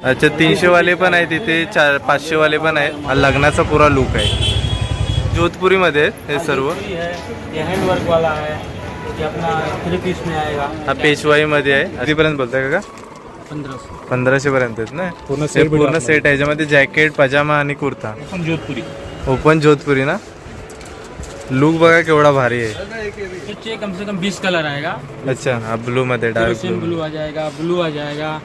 अच्छा तीनशे वाले पण आहे तिथे चार पाचशे वाले पण आहे हा लग्नाचा पुरा लुक आहे. जोधपुरीमध्ये आहेत हे सर्व. जोधपुरी है ये हैंड वर्क वाला है ये अपना थ्री पीस में आएगा हा पेशवाईमध्ये आहे. कितीपर्यंत बोलताय का पंधराशे. पर्यंत आहेत ना? पूर्ण हे पूर्ण सेट आहे. याच्यामध्ये जॅकेट पजामा आणि कुर्ता. पण जोधपुरी. ओपन जोधपुरी ना? लुक बघा केवढा भारी आहे. कम से कम बीस कलर आएगा अच्छा हा ब्लू मध्ये डार्क ब्लू ब्लू आ जाएगा ब्लू आ जाएगा.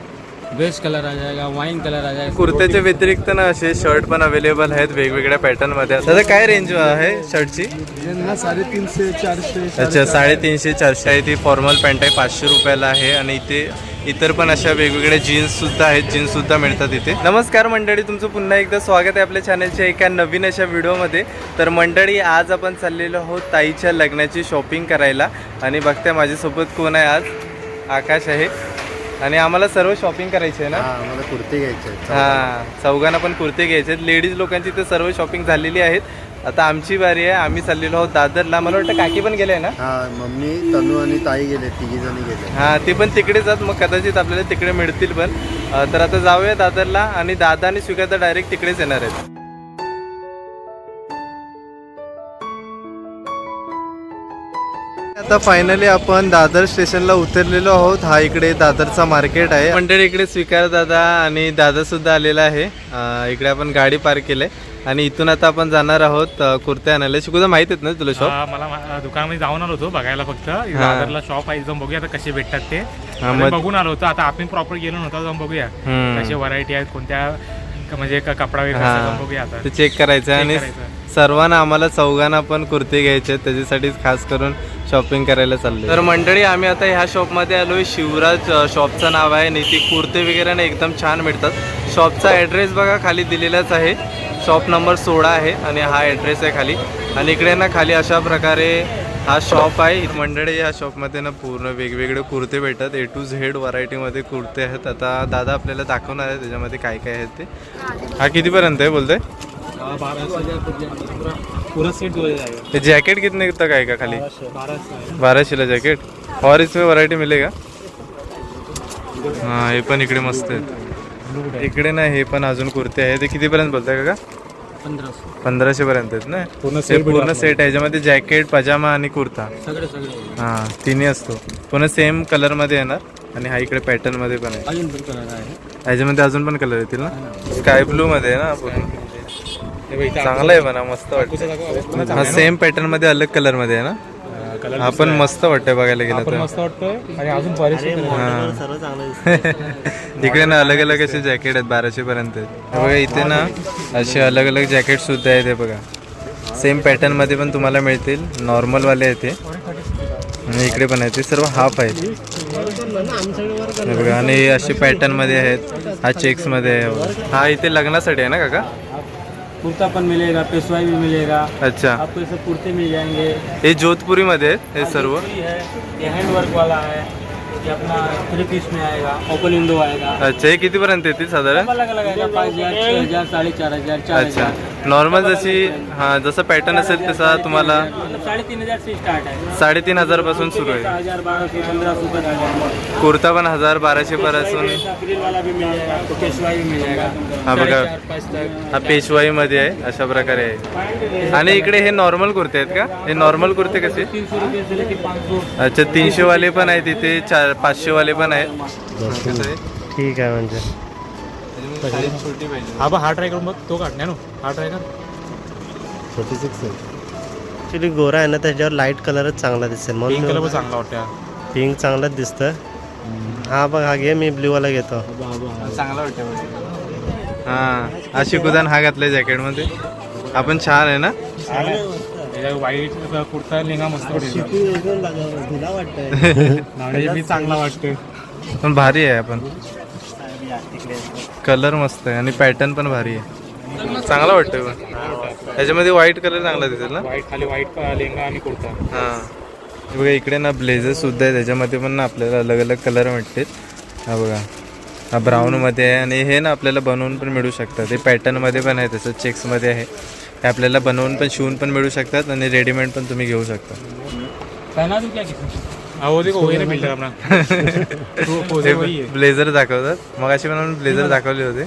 बेस कलर आ जाएगा वाइन कलर आ जाएगा कुर्त्याच्या व्यतिरिक्त ना असे शर्ट पण अवेलेबल आहेत वेगवेगळ्या पॅटर्नमध्ये. दादा काय रेंज आहे शर्टची? यांना साडेतीनशे चारशे अच्छा साडेतीनशे चारशे. आहे ती फॉर्मल पॅन्ट आहे पाचशे रुपयाला आहे आणि इथे इतर पण अशा वेगवेगळ्या जीन्स सुद्धा आहेत जीन्स सुद्धा मिळतात इथे. नमस्कार मंडळी तुमचं पुन्हा एकदा स्वागत आहे आपल्या चॅनलच्या एका नवीन अशा व्हिडिओमध्ये तर मंडळी आज आपण चाललेलो आहोत ताईच्या लग्नाची शॉपिंग करायला. आणि बघताय माझ्यासोबत कोण आहे आज? आकाश आहे. आणि आम्हाला सर्व शॉपिंग करायची आहे ना? हा मला कुर्ती घ्यायची आहे. हा चौघांना पण कुर्ते घ्यायचे आहेत. लेडीज लोकांची तर सर्व शॉपिंग झालेली आहेत. आता आमची बारी आहे. आम्ही चाललेलो आहोत दादरला. मला वाटतं काकी पण गेले ना? हा मम्मी तनू आणि ताई गेले. तिघी जणी गेले. हा ते पण तिकडेच आहेत मग कदाचित आपल्याला तिकडे मिळतील पण. अं, तर आता जाऊया दादरला आणि दादा आणि स्वीकारता डायरेक्ट तिकडेच येणार आहेत. आता फायनली आपण दादर स्टेशनला उतरलेलो आहोत. हा इकडे दादरचा मार्केट आहे. मंडळी इकडे स्वीकार दादा आणि दादा सुद्धा आलेला आहे. इकडे आपण गाडी पार्क केलंय आणि इथून आता आपण जाणार आहोत कुर्ते आणायला. शिकुदा माहीत आहेत ना तुला शॉप मला दुकानामध्ये जाऊन आलो होतो बघायला फक्त. दादरला शॉप आहे जाऊन बघूया आता कसे भेटतात ते. बघून आलो होतो आता आपण प्रॉपर गेलो नव्हतो जाऊन बघूया. कसे व्हरायटी आहेत कोणत्या क- म्हणजे क- कपडा हा. बघूया आता. ते चेक करायचं आहे आणि करायचं. सर्वांना आम्हाला चौघांना पण कुर्ते घ्यायचे आहेत त्याच्यासाठीच खास करून शॉपिंग करायला चाललोय. तर मंडळी आम्ही आता ह्या शॉपमध्ये आलोय. शिवराज अ, शॉपचं नाव आहे. आणि ती कुर्ते वगैरे ना एकदम छान मिळतात. शॉपचा ॲड्रेस बघा खाली दिलेलाच आहे. शॉप नंबर सोळा आहे आणि हा ॲड्रेस आहे खाली. आणि इकडे ना खाली अशा प्रकारे हा शॉप आहे. मंडळी या शॉपमध्ये ना पूर्ण वेगवेगळे कुर्ते भेटतात. ए टू झेड व्हरायटीमध्ये कुर्ते आहेत. आता दादा आपल्याला दाखवणार आहे त्याच्यामध्ये काय काय आहेत ते. हा कितीपर्यंत आहे बोलते ते जॅकेट पूरा पूरा सेट जो कितने तक खाली? बाराशेला जॅकेट और व्हरायटी व्हरायटी का हां हे पण इकडे मस्त आहेत. इकडे ना हे पण अजून कुर्ते आहे ते कितीपर्यंत बोलताय का पंद्रह सौ पंधराशे. पर्यंत आहेत ना? पूर्ण ते सेट पूर्ण सेट आहे. याच्यामध्ये जॅकेट पजामा आणि कुर्ता. सगळे सगळे. हां तिन्ही असतो. पुन्हा सेम कलरमध्ये येणार आणि हा इकडे पॅटर्नमध्ये पण आहे. अजून पण कलर आहे. याच्यामध्ये अजून पण कलर येतील ना? स्काय ब्लू मध्ये आहे ना? पूर्ण हे चांगलं आहे म्हणा मस्त वाटतं हा सेम पॅटर्नमध्ये अलग कलरमध्ये आहे ना? कलर हा पण मस्त वाटतंय बघायला गेलं तर. मस्त वाटतोय. आणि अजून बरेचसे color आहेत. हां. सर्व चांगलं इकडे ना अलग अलग असे जॅकेट आहेत बाराशे पर्यंत आहेत. हे बघा इथे ना असे अलग अलग जॅकेट सुद्धा आहेत हे बघा. सेम पॅटर्नमध्ये पण तुम्हाला मिळतील. नॉर्मल वाले आहेत हे आणि इकडे पण आहेत ते. सर्व हाफ आहेत. हे बघा आणि असे पॅटर्नमध्ये आहेत. हा चेक्समध्ये आहे. हा इथे लग्नासाठी आहे ना काका? कुर्ता पण मिलेगा पेशवाई भी मिलेगा। अच्छा। आपको ये सब कुर्ते मिल जाएंगे। हे जोधपुरी मध्ये हे सर्व। जोधपुरी है ये हैंड वर्क वाला है। ये अपना थ्री पीस में आएगा ओपन आएगा. अच्छा हे कितीपर्यंत येतील साधारण? अलग अलग आएगा पाँच हजार चार अच्छा. हजार. नॉर्मल जशी हा जसं पॅटर्न असेल तसा तुम्हाला मतलब साढ़े तीन हजार से स्टार्ट है साडेतीन हजारपासून सुरू आहे. हजार तक जाएगा कुर्ता पण हजार बाराशे पासून. फ्रिल वाला भी मिल जाएगा आपको पेशवाई भी मिल जाएगा. हा बघा. साढ़े चार पाँच तक. हा पेशवाई मध्ये आहे अशा प्रकारे आहे. आणि इकडे हे नॉर्मल कुर्ते आहेत का? हे नॉर्मल कुर्ते कसे? तीन सौ रुपये से लेके पाँच सौ अच्छा तीनशे वाले पण आहेत तिथे चार पाचशे वाले पण आहेत. कसं आहे? ठीक आहे म्हणजे. छोटी पाहिजे हा बघ हा ट्राय करून बघ तो काढ हा ट्राय कर. फोर्टी सिक्स ॲक्च्युली गोरा आहे ना त्याच्यावर लाइट कलरच चांगला दिसेल. पिंक कलर पण म्हणून चांगला वाटतं पिंक चांगलाच दिसतं हा बघ हा घे मी ब्ल्यू वाला घेतो. चांगला वाटतं हा हा शिकुदान हा घातलाय जॅकेटमध्ये. आपण छान आहे ना? व्हाईट कुर्ता लेंगा मस्त मी चांगला वाटतोय. पण भारी आहे आपण. कलर मस्त आहे आणि पॅटर्न पण भारी आहे. चांगला वाटतोय पण. याच्यामध्ये व्हाईट कलर चांगला दिसेल ना? व्हाईट खाली व्हाईट लेंगा आणि कुर्ता. हां. बघा इकडे ना ब्लेझर सुद्धा आहे. त्याच्यामध्ये पण ना आपल्याला अलग अलग कलर मिळतील हा बघा. हा ब्राऊनमध्ये आहे आणि हे ना आपल्याला बनवून पण मिळू शकतात. हे पॅटर्नमध्ये पण आहे तसं चेक्समध्ये आहे. हे आपल्याला बनवून पण शिवून पण मिळू शकतात आणि रेडीमेड पण तुम्ही घेऊ शकता. पहना दूँ क्या किसी वो देखो वही ना बिल्डर अपना. तो पोजे वही ब्लेझर दाखवतात. मग अशी पण ब्लेझर दाखवले होते.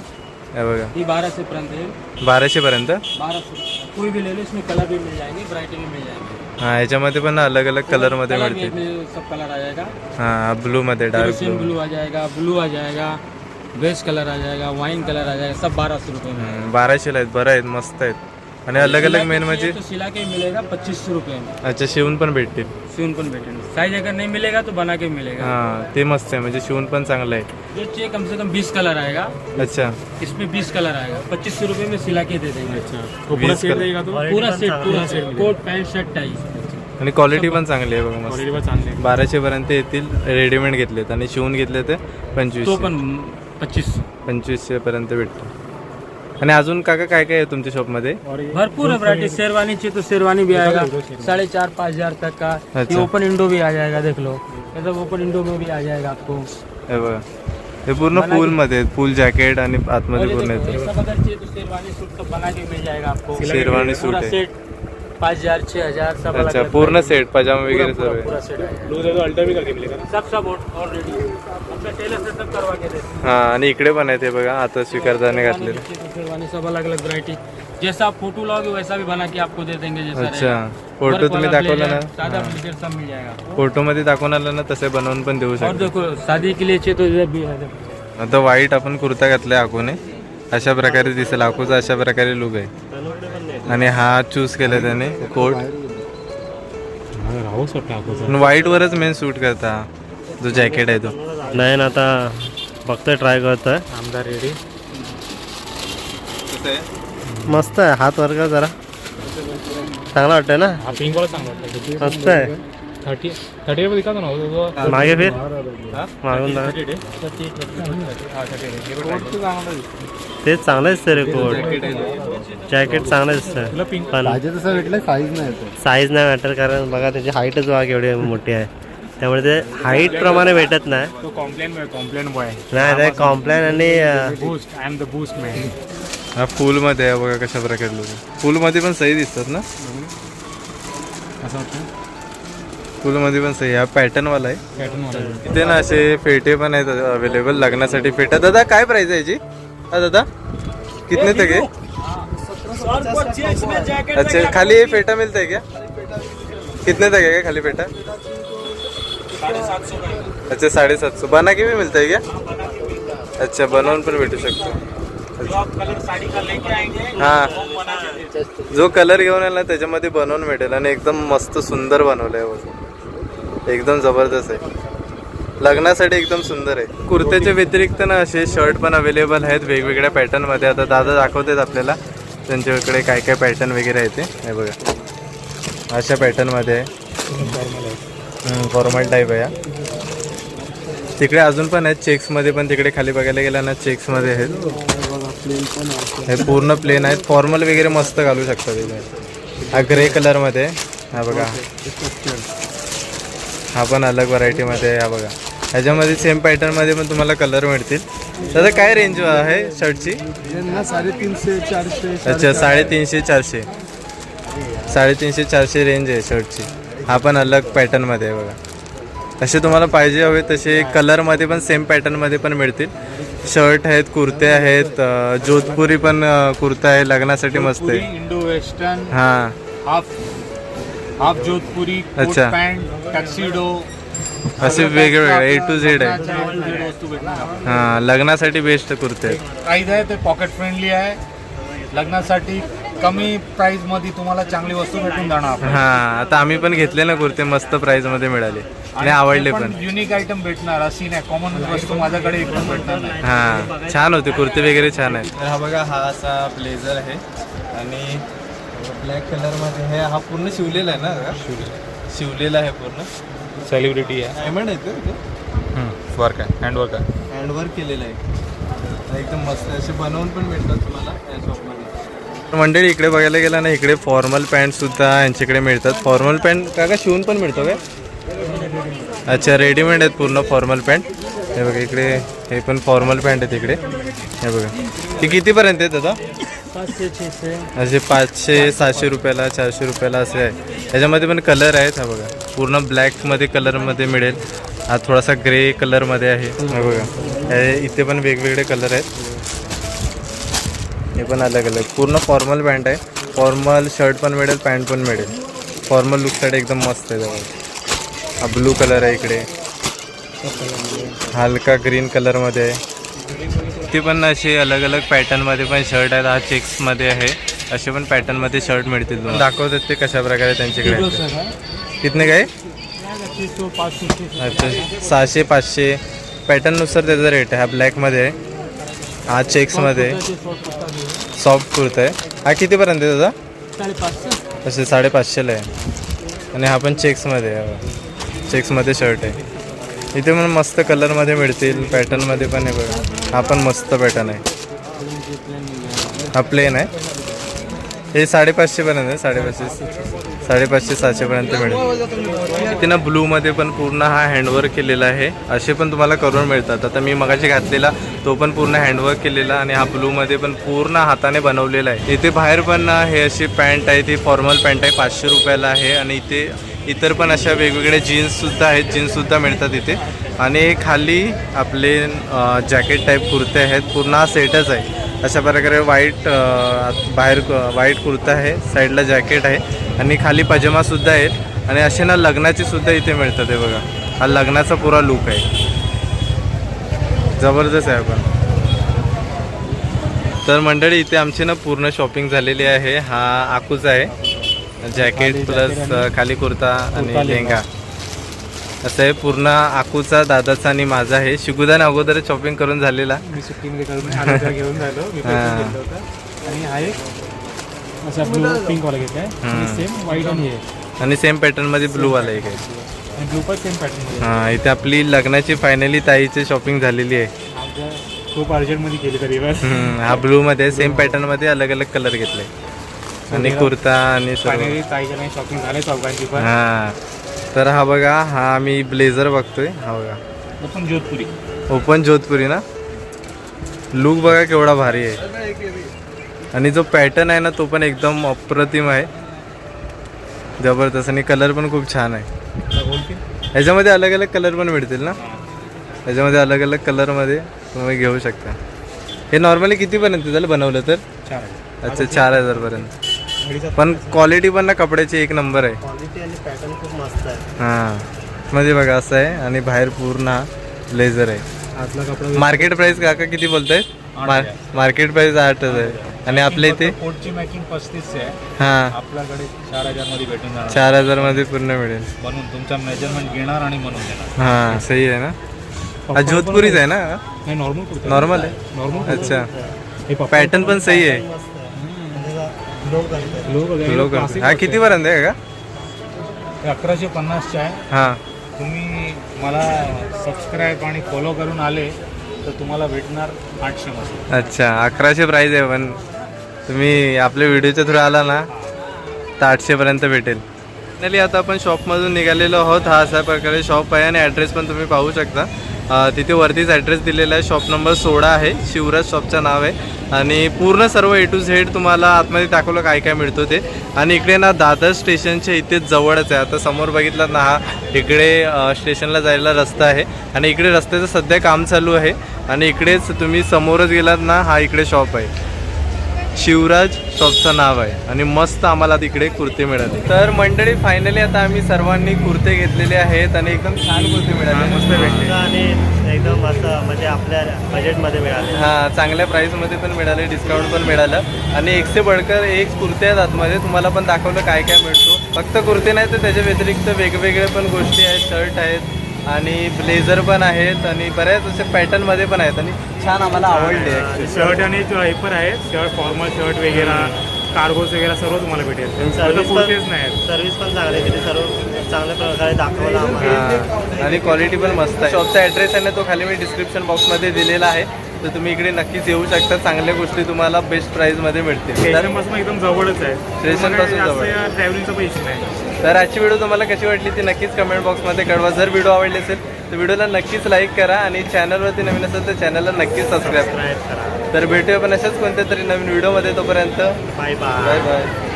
हे बघा. ये बारह से पर्यंत है बाराशे पर्यंत? बारह से कोई भी ले लो इसमें कलर भी मिल जाएंगे वरायटी भी मिल जाएंगे. हा याच्यामध्ये पण अलग अलग कलरमध्ये कलर भी मिळतील. इसमें सब कलर आ जाएगा. हा ब्लू मध्ये डार्क ब्लू ब्लू आ जाएगा ब्लू आ जाएगा बेस कलर आ जाएगा वाइन कलर आ जाएगा सब बारह सौ रुपये में. बाराशेला आहेत बरं आहेत मस्त आहेत. आणि अलग अलग मेन म्हणजे? तो सिला के मिलेगा पच्चीस सौ रुपये में. अच्छा शिवून पण भेटतील. सिवन पण भेटेंगे साइज अगर नहीं मिलेगा तो बना के मिलेगा. हा ते मस्त आहे म्हणजे शिवून पण चांगलं आहे. जो चाहिए कम से कम बीस कलर आएगा. अच्छा. इसमें बीस कलर आएगा. पच्चीस सौ रुपये में सिला के दे देंगे. पूरा सेट कलर। तो? पूरा सेट पूरा set coat pant shirt tie आणि क्वालिटी पण चांगली आहे बघा मस्त. क्वालिटी बस चांगली आहे. बाराशे पर्यंत येतील रेडीमेड घेतलेत. आणि शिवून घेतले ते पंचवीस तो पण पच्चीस पंचवीसशे पर्यंत भेटतं आणि अजून काका काय काय आहे तुमच्या शॉपमध्ये? भरपूर वरायटी शेरवानी चाहिए तो शेरवानी भी आएगा साढ़े चार पाँच हजार तक का ये अच्छा। ओपन इंडो भी आ जाएगा देख लो. ये सब ओपन इंडो में भी आ जाएगा आपको? हे बघा. हे पूर्ण फुलमध्ये. फुल जॅकेट आणि और आतमध्ये ये पूर्ण देखो, ये येतं. सब अगर चाहिए तो शेरवानी सूट सब बना के मिल जाएगा आपको? शेरवानी सूट पूरा आहे. सेट पाँच हजार छः हजार सब अलग अच्छा अलग पूर्ण। सेट पजामा पूरा वगैरे पूरा सर्व पूरा सेट आएगा लूज है तो अल्टर भी करके मिलेगा सब सब ऑलरेडी अपना टेलर से सब करवा के देते हैं। हा आणि इकडे पण आहे ते बघा आता स्वीकारताने घातलेलं. शेरवानी तो शेरवानी सब अलग अलग वैरायटी जैसा आप फोटो लोगे वैसा भी बना के आपको दे देंगे जैसा अच्छा रहेगा। फोटो तुम्ही वाला दाखवला ना? सादा ब्लेजर सब मिल जाएगा. फोटो मध्ये दाखवून आलं ना तसे बनवून पण देऊ और शकतो. देखो शादी के लिए चाहिए तो ये भी है आता व्हाईट आपण कुर्ता घातलाय आखूने. अशा प्रकारे दिसेल आखूचा अशा प्रकारे लुक आहे. आणि हा चूज केला त्याने कोट राहूच वरच मेन सूट करता. जो जॅकेट आहे तो. नाही ना आता बघतोय ट्राय करतोय. आमदार रेडी मस्त आहे हात वर्ग जरा. चांगला वाटतंय ना? हा पिंक वाला चांगला वाटतं मस्त आहे. थर्टी थर्टी रुपये दिखा ना वो तो? मागे फिर. मागून हा चांगलं दिसतं रे कोट जॅकेट चांगलं दिसतं पण तसं भेटलं साईज नाही साईज नाही मॅटर कारण बघा त्याची हाईटच बघा केवढी मोठी आहे. त्यामुळे ते हाईट प्रमाणे भेटत नाही. तो कॉम्प्लेन बॉय नाही ते कॉम्प्लेन आणि बूस्ट मॅन हा फुलमध्ये आहे बघा कशा प्रकारे लुक. फुलमध्ये पण सही दिसतात ना? असं फुलमध्ये पण सही हा पॅटर्न वाला आहे. पॅटर्न वाला इथे ना असे फेटे पण आहेत अवेलेबल लग्नासाठी फेटा. दादा काय प्राइस आहे याची? हा दादा? कितने तक है अच्छा खाली ये फेटा मिलता है क्या कितने तक है क्या खाली फेटा? अच्छा साडेसात सौ बना के भी मिलता है क्या अच्छा बनवून पण भेटू शकतो. हा. जो कलर घेऊन आला ना त्याच्यामध्ये बनवून भेटेल. आणि एकदम मस्त सुंदर बनवलं आहे एकदम जबरदस्त आहे. लग्नासाठी एकदम सुंदर आहे. कुर्त्याच्या व्यतिरिक्त ना असे शर्ट पण अवेलेबल आहेत वेगवेगळ्या पॅटर्नमध्ये आता दादा दाखवतात आपल्याला. त्यांच्याकडे काय काय पॅटर्न वगैरे आहे ते. हे बघा. अशा पॅटर्नमध्ये आहे. फॉर्मल टाईप आहे या तिकडे अजून पण आहेत चेक्समध्ये पण तिकडे खाली बघायला गेला ना चेक्समध्ये आहेत. हे पूर्ण प्लेन आहेत. फॉर्मल वगैरे मस्त घालू शकता तिथे हा ग्रे कलरमध्ये हा बघा. हा पण अलग व्हरायटीमध्ये आहे. हा बघा. ह्याच्यामध्ये सेम पॅटर्नमध्ये पण तुम्हाला कलर मिळतील. दादा काय रेंज आहे शर्टची साडेतीनशे चारशे अच्छा साडेतीनशे चारशे. साडेतीनशे चारशे रेंज आहे शर्टची हा पण अलग पॅटर्नमध्ये आहे बघा. असे तुम्हाला पाहिजे हवे तसे कलरमध्ये पण सेम पॅटर्नमध्ये पण मिळतील. शर्ट आहेत कुर्ते आहेत जोधपुरी पण कुर्ता आहे लग्नासाठी मस्त आहे. इंडो वेस्टर्न हां. हाफ हाफ जोधपुरी अच्छा. पॅन्ट टॅक्सिडो असे वेगवेगळे ए टू झेड आहे. हां लग्नासाठी बेस्ट कुर्ते. आहेत प्राईज आहे ते पॉकेट फ्रेंडली आहे. लग्नासाठी कमी प्राईजमध्ये तुम्हाला चांगली वस्तू भेटून जाणार. हां आता आम्ही पण घेतले ना कुर्ते मस्त प्राईजमध्ये मिळाले. आणि आवडले पण युनिक आयटम भेटणार अशी नाही. कॉमन वस्तू माझ्याकडे एकदम भेटणार नाही. हां छान होते कुर्ते वगैरे छान आहेत. तर हा बघा हा असा ब्लेझर आहे. आणि ब्लॅक कलरमध्ये हे हा पूर्ण शिवलेला आहे ना? शिवलेला आहे पूर्ण. सेलिब्रिटी आहे. डायमंड आहे ते वर्क आहे. हँड वर्क आहे. हँडवर्क केलेलं आहे. एकदम मस्त आहे. असे बनवून पण भेटतात तुम्हाला या शॉपमध्ये तर मंडळी इकडे बघायला गेला ना इकडे फॉर्मल पॅन्ट सुद्धा यांच्याकडे मिळतात. फॉर्मल पॅन्ट का का शिवून पण मिळतो काय? अच्छा रेडीमेड आहेत पूर्ण फॉर्मल पॅन्ट हे बघा इकडे हे पण फॉर्मल पॅन्ट आहेत इकडे. हे बघा. ती कितीपर्यंत आहेत आता पाचशे छेशे असे पाचशे सहाशे रुपयाला चारशे रुपयाला असे आहे. याच्यामध्ये पण कलर आहेत हा बघा. पूर्ण ब्लॅकमध्ये कलरमध्ये मिळेल. हा थोडासा ग्रे कलरमध्ये आहे. हे बघा. हे इथे पण वेगवेगळे कलर आहेत. हे पण अलग अलग. पूर्ण फॉर्मल पॅन्ट आहे. फॉर्मल शर्ट पण मिळेल पॅन्ट पण मिळेल. फॉर्मल लुकसाठी एकदम मस्त आहे जवळ. हा ब्लू कलर आहे इकडे. हलका ग्रीन कलरमध्ये आहे. ती पण अशी अलग अलग पॅटर्नमध्ये पण शर्ट आहेत. हा चेक्समध्ये आहे. असे पण पॅटर्नमध्ये शर्ट मिळतील. दाखवतात ते कशा प्रकारे त्यांच्याकडे. कितने काय अच्छा। सहाशे पाचशे. पॅटर्ननुसार त्याचा रेट आहे. हा ब्लॅकमध्ये आहे. हा चेक्समध्ये सॉफ्ट कुर्ता आहे. हा कितीपर्यंत आहे त्याचा? असे साडेपाचशेला आहे. आणि हा पण चेक्समध्ये आहे. चेक्समध्ये शर्ट आहे. इथे पण मस्त कलरमध्ये मिळतील. पॅटर्नमध्ये पण आहे बघा. हा पण मस्त पॅटर्न आहे. हा प्लेन आहे. हे साडेपाचशेपर्यंत आहे. साडेपाचशे. साडेपाचशे सातशेपर्यंत मिळेल. इथे ना ब्लूमध्ये पण पूर्ण हा हँडवर्क केलेला आहे. असे पण तुम्हाला करून मिळतात. आता मी मगाशी घातलेला तो पण पूर्ण हँडवर्क केलेला आणि हा ब्लूमध्ये पण पूर्ण हाताने बनवलेला आहे. इथे बाहेर पण हे अशी पॅन्ट आहे ती फॉर्मल पॅन्ट आहे पाचशे रुपयाला आहे आणि इथे इतर पण अशा वेगवेगळ्या जीन्ससुद्धा आहेत जीन्ससुद्धा मिळतात इथे. आणि खाली आपले जॅकेट टाईप कुर्ते आहेत. पूर्ण हा सेटच आहे. अशा प्रकारे व्हाईट बाहेर व्हाईट कुर्ता आहे साईडला जॅकेट आहे आणि खाली पजामासुद्धा आहेत. आणि असे ना लग्नाचे सुद्धा इथे मिळतात हे बघा. हा लग्नाचा पुरा लुक आहे. जबरदस्त आहे पण. तर मंडळी इथे आमची ना पूर्ण शॉपिंग झालेली आहे. हा आकूचा आहे. जॅकेट प्लस खाली कुर्ता आणि लेहंगा. असं आहे पूर्ण आकूचा दादाचा आणि माझा आहे. शिगुदाने अगोदर शॉपिंग करून झालेला. मी सुट्टीमध्ये करून आलो घेऊन झालो. मी पण. घेतलं होतं. आणि हा एक असा ब्लू पिंक वाला घेतलाय. सेम व्हाईट आणि हे. आणि सेम पॅटर्नमध्ये ब्लू वाला एक आहे. आणि ब्लू पण सेम पॅटर्न हा इथे आपली लग्नाची फायनली ताईची शॉपिंग झालेली आहे. आमच्या खूप अर्जंटमध्ये केली तरी बस हम्म, हा ब्लू मध्ये सेम पॅटर्नमध्ये अलग अलग कलर घेतले आणि कुर्ता आणि सर्व. फायनली ताईच्या नाही शॉपिंग झाली चौघांची पण. हा. तर हा बघा हा आम्ही ब्लेझर बघतोय हा बघा. पण जोधपुरी. ओपन जोधपुरी ना? लुक बघा केवढा भारी आहे. आणि जो पॅटर्न आहे ना तो पण एकदम अप्रतिम आहे. जबरदस्त. आणि कलर पण खूप छान आहे. ह्याच्यामध्ये अलग अलग कलर पण मिळतील ना? ह्याच्यामध्ये अलग अलग कलरमध्ये तुम्ही घेऊ शकता. हे नॉर्मली कितीपर्यंत झालं बनवलं तर. अच्छा चार हजारपर्यंत. पण क्वालिटी पण ना कपड्याची एक नंबर आहे. क्वालिटी आणि पॅटर्न खूप मस्त आहे. हां. मध्ये बघा असं आहे आणि बाहेर पूर्ण हा ब्लेझर आहे. आतला कपडा मार्केट प्राइस काका किती बोलताय मार्केट प्राइस आठच आहे आणि आपल्या इथे? कोटची मॅचिंग पस्तीस आहे. हां. आपल्याकडे चार हजारमध्ये भेटून जाणार. चार हजारमध्ये पूर्ण मिळेल. बनवून तुमचा मेजरमेंट घेणार आणि बनवून देणार. हां सही आहे ना? हा जोधपुरीच आहे ना? नाही नॉर्मल नॉर्मल आहे? नॉर्मल अच्छा. हे पॅटर्न पण सही आहे. लोक करतात लोक वगैरे लोक classic हा किती पर्यंत आहे का? अकराशे पन्नासचे आहे. हां. तुम्ही मला सबस्क्राईब आणि फॉलो करून आले तर तुम्हाला भेटणार आठशे मध्ये अच्छा अकराशे प्राईज आहे पण तुम्ही आपल्या व्हिडिओच्या थ्रू आला ना तर आठशेपर्यंत भेटेल. फायनली आता आपण शॉपमधून निघालेलो आहोत. हा अशा प्रकारे शॉप आहे आणि ॲड्रेस पण तुम्ही पाहू शकता. तिथे वरतीच ॲड्रेस दिलेला आहे. शॉप नंबर सोळा आहे. शिवराज शॉपचं नाव आहे. आणि पूर्ण सर्व ए टू झेड तुम्हाला आतमध्ये दाखवलं काय काय मिळतो ते. आणि इकडे ना दादर स्टेशनच्या इथेच जवळच आहे. आता समोर बघितलं ना हा इकडे स्टेशनला जायला रस्ता आहे. आणि इकडे रस्त्याचं सध्या काम चालू आहे. आणि इकडेच तुम्ही समोरच गेलात ना हा इकडे शॉप आहे. शिवराज शॉपचं नाव आहे. आणि मस्त आम्हाला तिकडे कुर्ते मिळाले. तर मंडळी फायनली आता आम्ही सर्वांनी कुर्ते घेतलेले आहेत आणि एकदम छान कुर्ते मिळाले. मस्त भेटले. आणि एकदम असं म्हणजे आपल्या बजेटमध्ये मिळाले. हां चांगल्या प्राईसमध्ये पण मिळाले डिस्काउंट पण मिळालं. आणि एकशे बडकर एक कुर्ते आहेत आतमध्ये. तुम्हाला पण दाखवलं काय काय मिळतो. फक्त कुर्ते नाही तर त्याच्या व्यतिरिक्त वेगवेगळे पण गोष्टी आहेत शर्ट आहेत आणि ब्लेझर पण आहेत आणि बऱ्याच असे पॅटर्नमध्ये पण आहेत आणि छान आम्हाला आवडले. शर्ट आणि जो हे पण आहे शर्ट फॉर्मल शर्ट वगैरे कार्गोज वगैरे सर्व तुम्हाला भेटेल. सर्विस नाही आहेत. सर्विस पण चांगली तिथे सर्व चांगल्या प्रकारे दाखवलं आम्हाला आणि क्वालिटी पण मस्त आहे. शॉपचा ॲड्रेस आहे ना तो खाली मी डिस्क्रिप्शन बॉक्समध्ये दिलेला आहे. तर तुम्ही इकडे नक्कीच येऊ शकता. चांगल्या गोष्टी तुम्हाला बेस्ट प्राईजमध्ये मिळतील. पासून एकदम जवळच आहे. जवळ. ट्रॅव्हलिंगचा नाही. तर आजची व्हिडिओ तुम्हाला कशी वाटली ती नक्कीच कमेंट बॉक्समध्ये कळवा. जर व्हिडिओ आवडली असेल तर व्हिडिओला नक्कीच लाईक करा आणि चॅनलवरती नवीन असेल तर चॅनलला नक्कीच सबस्क्राईब करा. तर भेटूया पण अशाच कोणत्या तरी नवीन व्हिडिओमध्ये तोपर्यंत. Bye bye bye